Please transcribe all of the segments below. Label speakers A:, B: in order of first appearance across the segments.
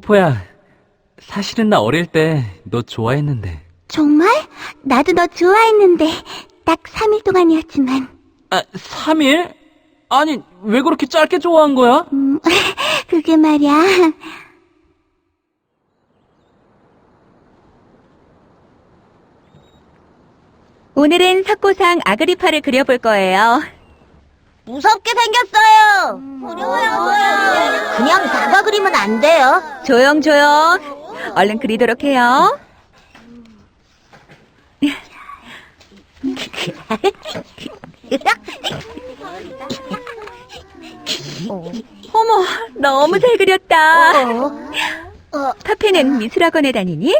A: 포포야, 사실은 나 어릴 때 너 좋아했는데.
B: 정말? 나도 너 좋아했는데 딱 3일 동안이었지만
A: 아, 3일? 아니, 왜 그렇게 짧게 좋아한 거야?
B: 음, 그게 말이야
C: 오늘은 석고상 아그리파를 그려볼 거예요.
B: 무섭게 생겼어요 어려워요 그냥 다가 그리면 안 돼요
C: 조용, 조용. 얼른 그리도록 해요. 어머, 너무 잘 그렸다.
B: 어,
C: 파페는 미술학원에 다니니?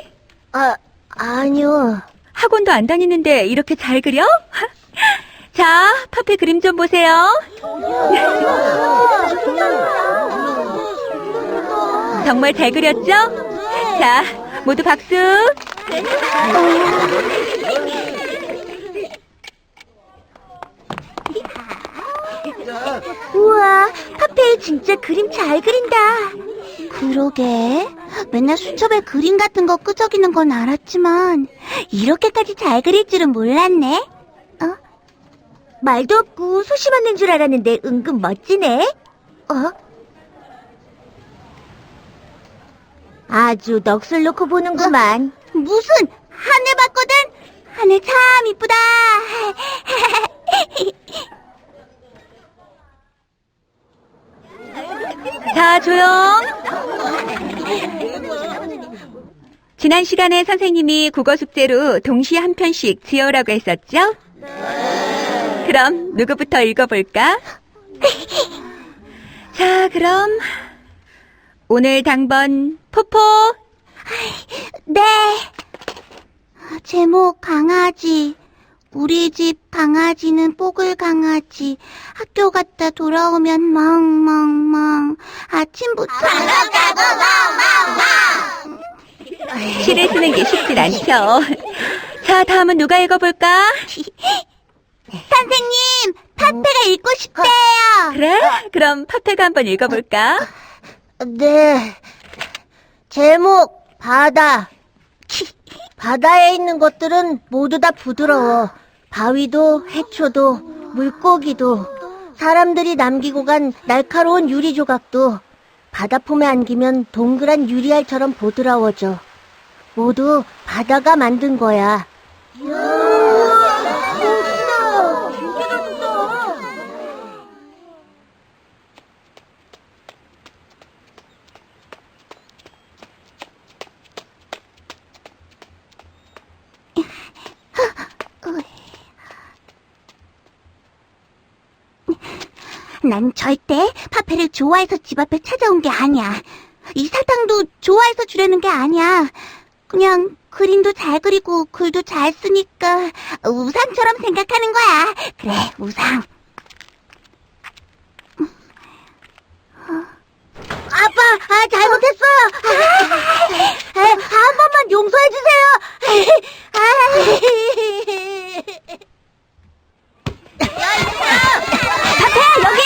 B: 아, 아니요
C: 학원도 안 다니는데 이렇게 잘 그려? 자, 파페 그림 좀 보세요. 정말 잘 그렸죠? 자, 모두 박수.
B: 우와, 파페 진짜 그림 잘 그린다. 그러게. 맨날 수첩에 그림 같은 거 끄적이는 건 알았지만, 이렇게까지 잘 그릴 줄은 몰랐네. 어? 말도 없고 소심한 애인 줄 알았는데 은근 멋지네. 어? 아주 넋을 놓고 보는구만. 무슨, 하늘 봤거든? 하늘 참 이쁘다.
C: 자, 조용. 지난 시간에 선생님이 국어 숙제로 동시에 한 편씩 지어오라고 했었죠? 그럼 누구부터 읽어볼까? 자, 그럼 오늘 당번 포포
B: 네. 제목 강아지. 우리 집 강아지는 뽀글 강아지. 학교 갔다 돌아오면 멍멍멍. 아침부터 반갑다고
C: 시를 쓰는 게 쉽진 않죠. 자, 다음은 누가 읽어볼까?
B: 선생님, 파페가 읽고 싶대요.
C: 그래? 그럼 파페가 한번 읽어볼까?
B: 네. 제목 바다. 바다에 있는 것들은 모두 다 부드러워. 바위도 해초도 물고기도 사람들이 남기고 간 날카로운 유리 조각도 바다 폼에 안기면 동그란 유리알처럼 보드라워져. 모두 바다가 만든 거야. 난 절대 파페를 좋아해서 집 앞에 찾아온 게 아니야. 이 사탕도 좋아해서 주려는 게 아니야. 그냥 그림도 잘 그리고 글도 잘 쓰니까 우상처럼 생각하는 거야. 그래, 우상. 아빠, 아, 잘못했어요. 아, 아, 한 번만 용서해 주세요. 파페 여기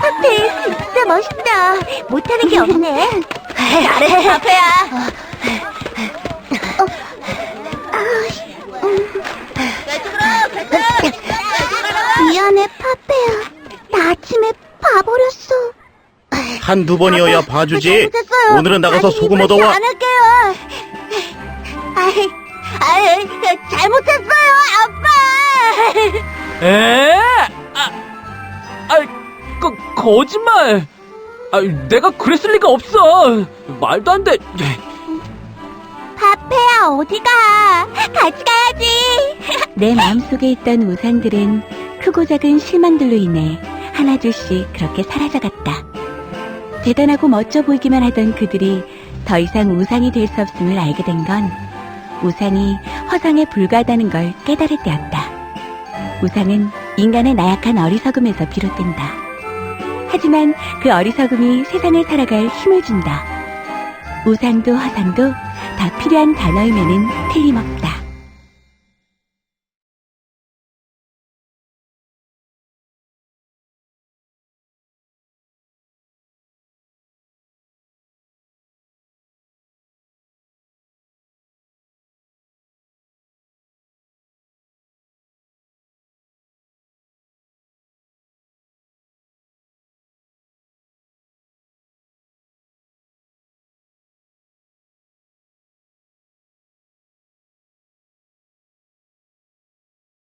B: 파페 진짜 멋있다. 못하는 게 없네. 잘해 파페야. 미안해 파페야. 나 아침에 봐버렸어.
D: 한두 번이어야 봐주지.
B: 잘못했어요.
D: 오늘은 나가서 소금 얻어와.
B: 안 할게요. 아이, 아이, 잘못했어요, 아빠.
A: 에? 아, 아, 거, 거짓말. 아, 내가 그랬을 리가 없어. 말도 안 돼.
B: 파페야, 어디가? 같이 가야지.
C: 내 마음속에 있던 우상들은 크고 작은 실망들로 인해 하나둘씩 그렇게 사라져갔다. 대단하고 멋져 보이기만 하던 그들이 더 이상 우상이 될 수 없음을 알게 된 건 우상이 허상에 불과하다는 걸 깨달을 때였다. 우상은 인간의 나약한 어리석음에서 비롯된다. 하지만 그 어리석음이 세상을 살아갈 힘을 준다. 우상도 허상도 다 필요한 단어임에는 틀림없다.